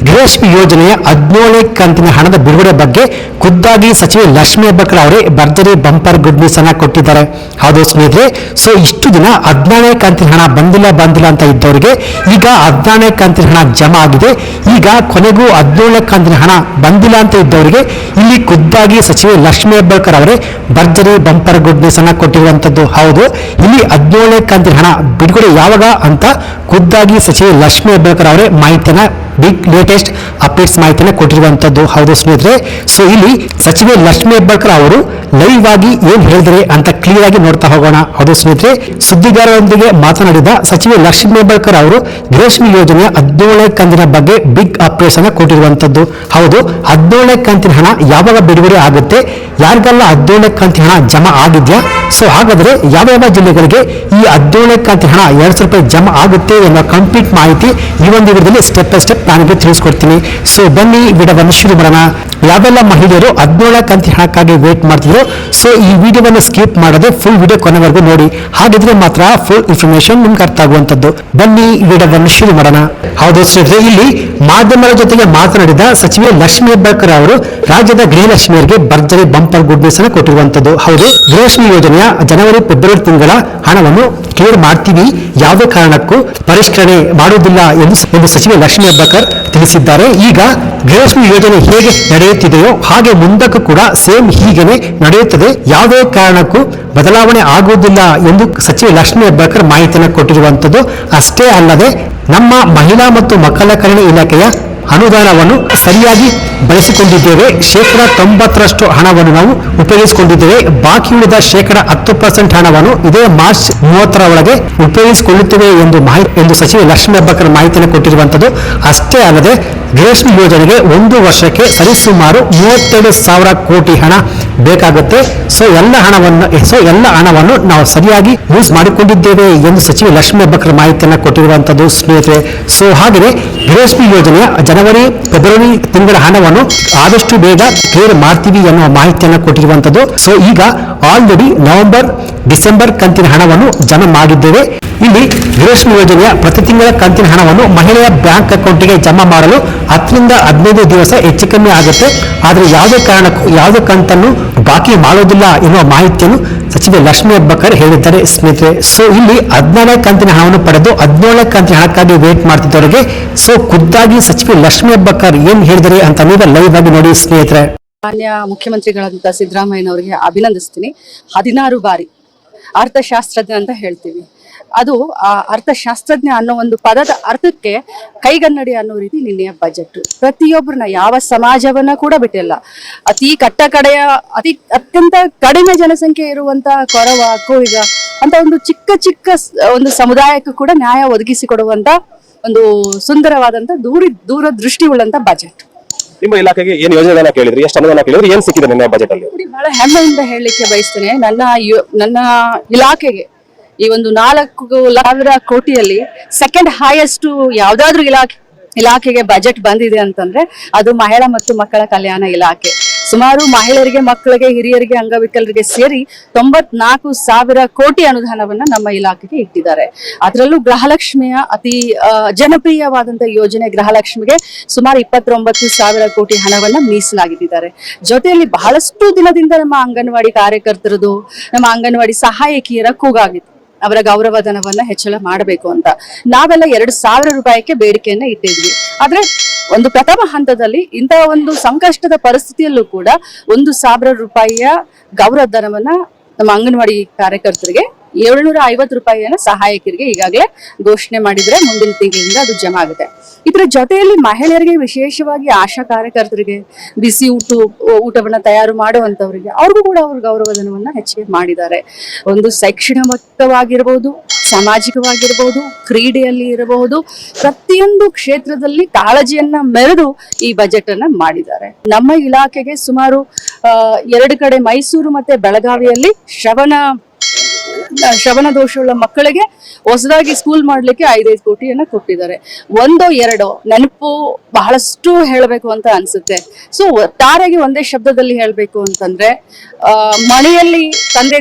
ಗೃಹಲಕ್ಷ್ಮಿ ಯೋಜನೆಯ ಹದಿನೇಳನೇ ಕಂತಿನ ಹಣದ ಬಿಡುಗಡೆ ಬಗ್ಗೆ ಖುದ್ದಾಗಿ ಸಚಿವೆ ಲಕ್ಷ್ಮೀ ಹೆಬ್ಬಾಳ್ಕರ್ ಅವರೇ ಭರ್ಜರಿ ಬಂಪರ್ ಗುಡ್ ನ್ಯೂಸ್ ಅನ್ನ ಕೊಟ್ಟಿದ್ದಾರೆ. ಹೌದು ಸ್ನೇಹಿತರೆ ಸೊ ಇಷ್ಟು ದಿನ ಹದಿನೇಳನೇ ಕಂತಿನ ಹಣ ಬಂದಿಲ್ಲ ಬಂದಿಲ್ಲ ಅಂತ ಇದ್ದವರಿಗೆ ಈಗ ಹದಿನೇಳನೇ ಕಂತಿನ ಹಣ ಜಮಾ ಆಗಿದೆ. ಈಗ ಕೊನೆಗೂ ಹದಿನೇಳನೇ ಕಂತಿನ ಹಣ ಬಂದಿಲ್ಲ ಅಂತ ಇದ್ದವರಿಗೆ ಇಲ್ಲಿ ಖುದ್ದಾಗಿ ಸಚಿವೆ ಲಕ್ಷ್ಮೀ ಹೆಬ್ಬಾಳ್ಕರ್ ಅವರೇ ಭರ್ಜರಿ ಬಂಪರ್ ಗುಡ್ ನ್ಯೂಸ್ ಅನ್ನ ಕೊಟ್ಟಿರುವಂತದ್ದು ಹೌದು. ಇಲ್ಲಿ ಹದಿನೇಳನೇ ಕಂತಿನ ಹಣ ಬಿಡುಗಡೆ ಯಾವಾಗ ಅಂತ ಖುದ್ದಾಗಿ ಸಚಿವೆ ಲಕ್ಷ್ಮೀ ಹೆಬ್ಬಾಳ್ಕರ್ ಅವರೇ ಮಾಹಿತಿಯನ್ನ ಬಿಗ್ ಲೇಟೆಸ್ಟ್ ಅಪ್ಡೇಟ್ಸ್ ಮಾಹಿತಿನ ಕೊಟ್ಟಿರುವಂತದ್ದು. ಹೌದು ಸ್ನೇಹಿತರೆ. ಸೊ ಇಲ್ಲಿ ಸಚಿವೆ ಲಕ್ಷ್ಮಿ ಹೆಬ್ಬಾಳ್ಕರ್ ಅವರು ಲೈವ್ ಆಗಿ ಏನ್ ಹೇಳಿದ್ರೆ ಅಂತ ಕ್ಲಿಯರ್ ಆಗಿ ನೋಡ್ತಾ ಹೋಗೋಣ. ಹೌದು ಸ್ನೇಹಿತರೆ. ಸುದ್ದಿಗಾರರೊಂದಿಗೆ ಮಾತನಾಡಿದ ಸಚಿವೆ ಲಕ್ಷ್ಮಿ ಹೆಬ್ಬಾಳ್ಕರ್ ಅವರು ರೇಷ್ಮೆ ಯೋಜನೆಯ ಹದಿನೇಳನೇ ಕಂತಿನ ಬಗ್ಗೆ ಬಿಗ್ ಅಪ್ಡೇಟ್ಸ್ ಅನ್ನ ಕೊಟ್ಟಿರುವಂತದ್ದು. ಹೌದು, ಹದಿನೇಳನೇ ಕಂತಿನ ಹಣ ಯಾವಾಗ ಬಿಡುಗಡೆ ಆಗುತ್ತೆ? ಯಾರಿಗೆಲ್ಲ ಹದಿನೇಳನೇ ಕಂತಿನ ಹಣ ಜಮಾ ಆಗಿದ್ಯಾ? ಸೊ ಹಾಗಾದ್ರೆ ಯಾವ ಯಾವ ಜಿಲ್ಲೆಗಳಿಗೆ ಈ ಹದಿನೇಳನೇ ಕಂತಿನ ಹಣ ಎರಡ್ ಸಾವಿರ ರೂಪಾಯಿ ಜಮಾ ಆಗುತ್ತೆ ಎಂಬ ಕಂಪ್ಲೀಟ್ ಮಾಹಿತಿ ಈ ಒಂದು ವಿಡಿಯೋದಲ್ಲಿ ಸ್ಟೆಪ್ ಬೈ ಸ್ಟೆಪ್ ನನಗೆ ನಿಮಗೆ ತಿಳಿಸ್ಕೊಡ್ತೀನಿ ಸೊ ಬನ್ನಿ ವಿಡವನ್ನು ಶುರು ಮಾಡೋಣ. ಯಾವೆಲ್ಲ ಮಹಿಳೆಯರು ಹದಿನೇಳ ಕಂತಿ ಹಣಕ್ಕಾಗಿ ವೇಟ್ ಮಾಡ್ತಿದ್ರು ಸೊ ಈ ವಿಡಿಯೋವನ್ನು ಸ್ಕಿಪ್ ಮಾಡದೆ ಫುಲ್ ವಿಡಿಯೋ ಕೊನೆವರೆಗೂ ನೋಡಿ. ಹಾಗಿದ್ರೆ ಮಾತ್ರ ಫುಲ್ ಇನ್ಫಾರ್ಮೇಶನ್ ನಿಮ್ಗೆ ಅರ್ಥ ಆಗುವಂತದ್ದು ಬನ್ನಿ ವಿಡಿಯೋವನ್ನು ಶುರು ಮಾಡೋಣ. ಹೌದು ಸ್ನೇಹಿತರೆ, ಇಲ್ಲಿ ಮಾಧ್ಯಮದ ಜೊತೆಗೆ ಮಾತನಾಡಿದ ಸಚಿವೆ ಲಕ್ಷ್ಮೀ ಹೆಬ್ಬಾಳ್ಕರ್ ಅವರು ರಾಜ್ಯದ ಗೃಹಲಕ್ಷ್ಮಿಯರಿಗೆ ಭರ್ಜರಿ ಬಂಪರ್ ಗುಡ್ ನ್ಯೂಸ್ ಅನ್ನು ಕೊಟ್ಟಿರುವಂತದ್ದು ಹೌದು ಗೃಹಲಕ್ಷ್ಮಿ ಯೋಜನೆಯ ಜನವರಿ ಫೆಬ್ರವರಿ ತಿಂಗಳ ಹಣವನ್ನು ಕ್ಲಿಯರ್ ಮಾಡ್ತೀವಿ. ಯಾವುದೇ ಕಾರಣಕ್ಕೂ ಪರಿಷ್ಕರಣೆ ಮಾಡುವುದಿಲ್ಲ ಎಂದು ಸಚಿವೆ ಲಕ್ಷ್ಮೀ ಹೆಬ್ಬಾಳ್ಕರ್ ತಿಳಿಸಿದ್ದಾರೆ. ಈಗ ಗೃಹಲಕ್ಷ್ಮಿ ಯೋಜನೆ ಹೇಗೆ ನಡೆಯುತ್ತಿದೆಯೋ ಹಾಗೆ ಮುಂದಕ್ಕೂ ಕೂಡ ಸೇಮ್ ಹೀಗೆ ನಡೆಯುತ್ತದೆ. ಯಾವುದೇ ಕಾರಣಕ್ಕೂ ಬದಲಾವಣೆ ಆಗುವುದಿಲ್ಲ ಎಂದು ಸಚಿವ ಲಕ್ಷ್ಮೀ ಹೆಬ್ಬಾಳ್ಕರ್ ಮಾಹಿತಿಯನ್ನು ಕೊಟ್ಟಿರುವಂತದ್ದು. ಅಷ್ಟೇ ಅಲ್ಲದೆ ನಮ್ಮ ಮಹಿಳಾ ಮತ್ತು ಮಕ್ಕಳ ಕಲ್ಯಾಣ ಇಲಾಖೆಯ ಅನುದಾನವನ್ನು ಸರಿಯಾಗಿ ಬಳಸಿಕೊಂಡಿದ್ದೇವೆ. ಶೇಕಡ ತೊಂಬತ್ತರಷ್ಟು ಹಣವನ್ನು ನಾವು ಉಪಯೋಗಿಸಿಕೊಂಡಿದ್ದೇವೆ. ಬಾಕಿ ಉಳಿದ ಶೇಕಡ ಹತ್ತು ಪರ್ಸೆಂಟ್ ಹಣವನ್ನು ಇದೇ ಮಾರ್ಚ್ ಮೂವತ್ತರ ಒಳಗೆ ಉಪಯೋಗಿಸಿಕೊಳ್ಳುತ್ತೇವೆ ಎಂದು ಮಾಹಿತಿ ಎಂದು ಸಚಿವೆ ಲಕ್ಷ್ಮೀ ಹೆಬ್ಬಾಳ್ಕರ್ ಮಾಹಿತಿಯನ್ನು ಕೊಟ್ಟಿರುವಂತದ್ದು ಅಷ್ಟೇ ಅಲ್ಲದೆ, ರೇಷ್ಮೆ ಯೋಜನೆಗೆ ಒಂದು ವರ್ಷಕ್ಕೆ ಸರಿಸುಮಾರು ಮೂವತ್ತೆರಡು ಸಾವಿರ ಕೋಟಿ ಹಣ ಬೇಕಾಗುತ್ತೆ. ಸೊ, ಎಲ್ಲ ಹಣವನ್ನು, ಸೊ, ಎಲ್ಲ ಹಣವನ್ನು ನಾವು ಸರಿಯಾಗಿ ಯೂಸ್ ಮಾಡಿಕೊಂಡಿದ್ದೇವೆ ಎಂದು ಸಚಿವೆ ಲಕ್ಷ್ಮೀ ಹೆಬ್ಬಾಳ್ಕರ್ ಮಾಹಿತಿಯನ್ನು ಕೊಟ್ಟಿರುವಂತದ್ದು ಸ್ನೇಹಿತರೆ. ಸೊ, ಹಾಗೆಯೇ ರೇಷ್ಮೆ ಯೋಜನೆಯ ಜನವರಿ, ಫೆಬ್ರವರಿ ತಿಂಗಳ ಹಣವನ್ನು ಆದಷ್ಟು ಬೇಗ ಕ್ಲಿಯರ್ ಮಾಡ್ತೀವಿ ಎನ್ನುವ ಮಾಹಿತಿಯನ್ನು ಕೊಟ್ಟಿರುವಂತದ್ದು ಸೊ ಈಗ ಆಲ್ರೆಡಿ ನವೆಂಬರ್, ಡಿಸೆಂಬರ್ ಕಂತಿನ ಹಣವನ್ನು ಜಮಾ ಮಾಡಿದ್ದೇವೆ. ಇಲ್ಲಿ ರೇಷ್ಮೆ ಯೋಜನೆಯ ಪ್ರತಿ ತಿಂಗಳ ಕಂತಿನ ಹಣವನ್ನು ಮಹಿಳೆಯ ಬ್ಯಾಂಕ್ ಅಕೌಂಟ್ಗೆ ಜಮಾ ಮಾಡಲು ಹತ್ತರಿಂದ ಹದಿನೈದು ದಿವಸ ಹೆಚ್ಚು ಕಮ್ಮಿ ಆಗುತ್ತೆ. ಆದರೆ ಯಾವುದೇ ಕಾರಣಕ್ಕೂ, ಯಾವುದೇ ಕಂತನ್ನು ಬಾಕಿ ಮಾಡೋದಿಲ್ಲ ಎನ್ನುವ ಮಾಹಿತಿಯನ್ನು ಸಚಿವೆ ಲಕ್ಷ್ಮಿ ಹೆಬ್ಬಕರ್ ಹೇಳಿದ್ದಾರೆ, ಸ್ನೇಹಿತರೆ. ಸೊ ಇಲ್ಲಿ ಹದಿನೇಳನೇ ಕಂತಿನ ಹಣವನ್ನು ಪಡೆದು ಹದಿನೇಳನೇ ಕಂತಿನ ಹಣಕ್ಕಾಗಿ ವೇಟ್ ಮಾಡ್ತಿದ್ದವರಿಗೆ ಸೊ ಖುದ್ದಾಗಿ ಸಚಿವೆ ಲಕ್ಷ್ಮಿ ಹೆಬ್ಬಕರ್ ಏನ್ ಹೇಳಿದರೆ ಅಂತ ನೀವು ಲೈವ್ ಆಗಿ ನೋಡಿ, ಸ್ನೇಹಿತರೆ. ಮಾನ್ಯ ಮುಖ್ಯಮಂತ್ರಿಗಳಾದಂಥ ಸಿದ್ದರಾಮಯ್ಯನವರಿಗೆ ಅಭಿನಂದಿಸ್ತೀನಿ. ಹದಿನಾರು ಬಾರಿ ಅರ್ಥಶಾಸ್ತ್ರಜ್ಞ ಅಂತ ಹೇಳ್ತೀವಿ. ಅದು ಆ ಅರ್ಥಶಾಸ್ತ್ರಜ್ಞ ಅನ್ನೋ ಒಂದು ಪದದ ಅರ್ಥಕ್ಕೆ ಕೈಗನ್ನಡಿ ಅನ್ನೋ ರೀತಿ ನಿನ್ನೆಯ ಬಜೆಟ್ ಪ್ರತಿಯೊಬ್ಬರನ್ನ ಯಾವ ಸಮಾಜವನ್ನ ಕೂಡ ಬಿಟ್ಟಿಲ್ಲ. ಅತಿ ಕಟ್ಟ ಕಡೆಯ ಅತಿ ಅತ್ಯಂತ ಕಡಿಮೆ ಜನಸಂಖ್ಯೆ ಇರುವಂತ ಕೊರವ ಕೋವಿಗ ಅಂತ ಒಂದು ಚಿಕ್ಕ ಚಿಕ್ಕ ಒಂದು ಸಮುದಾಯಕ್ಕೂ ಕೂಡ ನ್ಯಾಯ ಒದಗಿಸಿಕೊಡುವಂತ ಒಂದು ಸುಂದರವಾದಂತ ದೂರಿ ದೃಷ್ಟಿ ಉಳ್ಳಂತ ಬಜೆಟ್ ನಿಮ್ಮ ಇಲಾಖೆಗೆ ಏನು ಯೋಜನೆಗಳನ್ನ ಕೇಳಿದ್ರಿ? ಎಷ್ಟು ಅನುದಾನ ಕೇಳಿದ್ರಿ? ಏನ್ ಸಿಕ್ಕಿದೆ ನಿನ್ನೆ ಬಜೆಟ್ ಅಲ್ಲಿ? ಬಹಳ ಹೆಮ್ಮೆಯಿಂದ ಹೇಳಲಿಕ್ಕೆ ಬಯಸ್ತೇನೆ. ನನ್ನ ನನ್ನ ಇಲಾಖೆಗೆ ಈ ಒಂದು ನಾಲ್ಕು ಸಾವಿರ ಕೋಟಿಯಲ್ಲಿ ಸೆಕೆಂಡ್ ಹೈಯೆಸ್ಟ್ ಯಾವ್ದಾದ್ರು ಇಲಾಖೆ, ಇಲಾಖೆಗೆ ಬಜೆಟ್ ಬಂದಿದೆ ಅಂತಂದ್ರೆ ಅದು ಮಹಿಳಾ ಮತ್ತು ಮಕ್ಕಳ ಕಲ್ಯಾಣ ಇಲಾಖೆ. ಸುಮಾರು ಮಹಿಳೆಯರಿಗೆ, ಮಕ್ಕಳಿಗೆ, ಹಿರಿಯರಿಗೆ, ಅಂಗವಿಕಲರಿಗೆ ಸೇರಿ ತೊಂಬತ್ನಾಲ್ಕು ಸಾವಿರ ಕೋಟಿ ಅನುದಾನವನ್ನ ನಮ್ಮ ಇಲಾಖೆಗೆ ಇಟ್ಟಿದ್ದಾರೆ. ಅದರಲ್ಲೂ ಗೃಹಲಕ್ಷ್ಮಿಯ ಅತಿ ಜನಪ್ರಿಯವಾದಂತಹ ಜನಪ್ರಿಯವಾದಂತ ಯೋಜನೆ ಗೃಹಲಕ್ಷ್ಮಿಗೆ ಸುಮಾರು ಇಪ್ಪತ್ತೊಂಬತ್ತು ಸಾವಿರ ಕೋಟಿ ಹಣವನ್ನ ಮೀಸಲಾಗಿಟ್ಟಿದ್ದಾರೆ. ಜೊತೆಯಲ್ಲಿ ಬಹಳಷ್ಟು ದಿನದಿಂದ ನಮ್ಮ ಅಂಗನವಾಡಿ ಕಾರ್ಯಕರ್ತರದು, ನಮ್ಮ ಅಂಗನವಾಡಿ ಸಹಾಯಕಿಯರ ಕೂಗಾಗಿತ್ತು. ಅವರ ಗೌರವಧನವನ್ನ ಹೆಚ್ಚಳ ಮಾಡಬೇಕು ಅಂತ. ನಾವೆಲ್ಲ ಎರಡು ಸಾವಿರ ರೂಪಾಯಿಗೆ ಬೇಡಿಕೆಯನ್ನ ಇಟ್ಟಿದ್ವಿ. ಆದ್ರೆ ಒಂದು ಪ್ರಥಮ ಹಂತದಲ್ಲಿ ಇಂತಹ ಒಂದು ಸಂಕಷ್ಟದ ಪರಿಸ್ಥಿತಿಯಲ್ಲೂ ಕೂಡ ಒಂದು ಸಾವಿರ ರೂಪಾಯಿಯ ಗೌರವಧನವನ್ನ ನಮ್ಮ ಅಂಗನವಾಡಿ ಕಾರ್ಯಕರ್ತರಿಗೆ ಏಳ್ನೂರ ಐವತ್ತು ರೂಪಾಯಿಯನ್ನ ಸಹಾಯಕರಿಗೆ ಈಗಾಗಲೇ ಘೋಷಣೆ ಮಾಡಿದ್ರೆ ಮುಂದಿನ ತಿಂಗಳಿಂದ ಅದು ಜಮಾ ಆಗುತ್ತೆ. ಇದರ ಜೊತೆಯಲ್ಲಿ ಮಹಿಳೆಯರಿಗೆ ವಿಶೇಷವಾಗಿ ಆಶಾ ಕಾರ್ಯಕರ್ತರಿಗೆ, ಬಿಸಿ ಊಟ, ಊಟವನ್ನ ತಯಾರು ಮಾಡುವಂತವರಿಗೆ ಅವ್ರಿಗೂ ಕೂಡ ಅವ್ರ ಗೌರವಧನವನ್ನ ಹೆಚ್ಚಿಗೆ ಮಾಡಿದ್ದಾರೆ. ಒಂದು ಶೈಕ್ಷಣಿಕವಾಗಿರ್ಬೋದು ಸಾಮಾಜಿಕವಾಗಿರ್ಬೋದು, ಕ್ರೀಡೆಯಲ್ಲಿ ಇರಬಹುದು, ಪ್ರತಿಯೊಂದು ಕ್ಷೇತ್ರದಲ್ಲಿ ಕಾಳಜಿಯನ್ನ ಮೆರೆದು ಈ ಬಜೆಟ್ ಅನ್ನ ಮಾಡಿದ್ದಾರೆ. ನಮ್ಮ ಇಲಾಖೆಗೆ ಸುಮಾರು ಎರಡು ಕಡೆ ಮೈಸೂರು ಮತ್ತೆ ಬೆಳಗಾವಿಯಲ್ಲಿ ಶ್ರವಣ ಶ್ರವಣ ದೋಷವುಳ್ಳ ಮಕ್ಕಳಿಗೆ ಹೊಸದಾಗಿ ಸ್ಕೂಲ್ ಮಾಡ್ಲಿಕ್ಕೆ ಐದೈದು ಕೋಟಿಯನ್ನ ಕೊಟ್ಟಿದ್ದಾರೆ. ಒಂದೋ ಎರಡೋ ನೆನಪು ಬಹಳಷ್ಟು ಹೇಳಬೇಕು ಅಂತ ಅನ್ಸುತ್ತೆ. ಸೊ ಒಟ್ಟಾರೆಗೆ ಒಂದೇ ಶಬ್ದದಲ್ಲಿ ಹೇಳ್ಬೇಕು ಅಂತಂದ್ರೆ ಮನೆಯಲ್ಲಿ ತಂದೆ